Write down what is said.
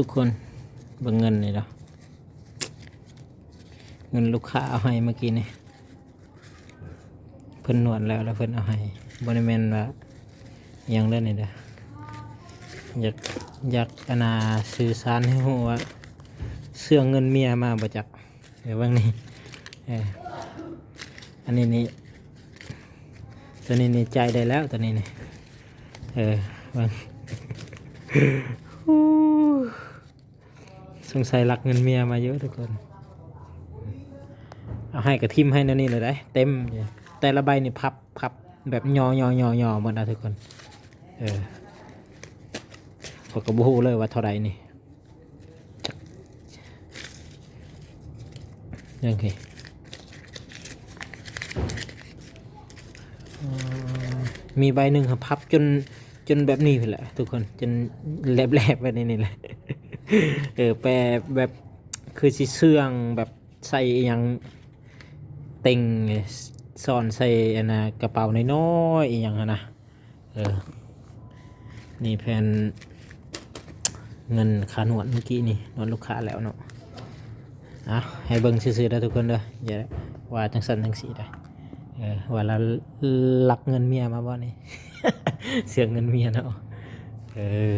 ทุกคนเบิ่งเงินนี่เนาะเงินลูกค้าเอาให้เมื่อกี้นี่เพิ่นนวดแล้วแล้วเพิ่นเอาให้บริเวณว่ายังเล่นนี่เด้ออยากอยากอนาสื่อสารให้ฮู้ว่าเสื่องเงินเมียมาบ่จักเดี๋ยวบางนี่เอออันนี้นี่ตัวนี้นี่ใจได้แล้วตัวนี้นี่เออบาง สงสัยรักเงินเมียมาเยอะทุกคน เอาให้กับทิมให้นั่นนี่เลยได้ เต็ม แต่ละใบนี่พับพับแบบยอยอยอยอหมดนะทุกคน เออผมก็บฮูเลยว่าเท่าไรนี่ยังไงมีใบหนึ่งครับพับจนจนแบบนี้ไปแหละทุกคนจนแหลบๆแบบนี้นี่แหละ เออแปลแบบคือสิเสื่องแบบใส่อหยังเต็งซ่อนใส่อันนะกระเป๋าน้อยๆอหยังนะเออนี่แผ่นเงินค่าหนวดเมื่อกี้นี่นวดลูกค้าแล้วเนาะอะให้เบิ่งซื่อๆได้ทุกคนเด้ออย่าว่าจังสันจังสีได้เออว่าเราลักเงินเมียมาบ่นี่ เสียเงินเมียเนาะเออ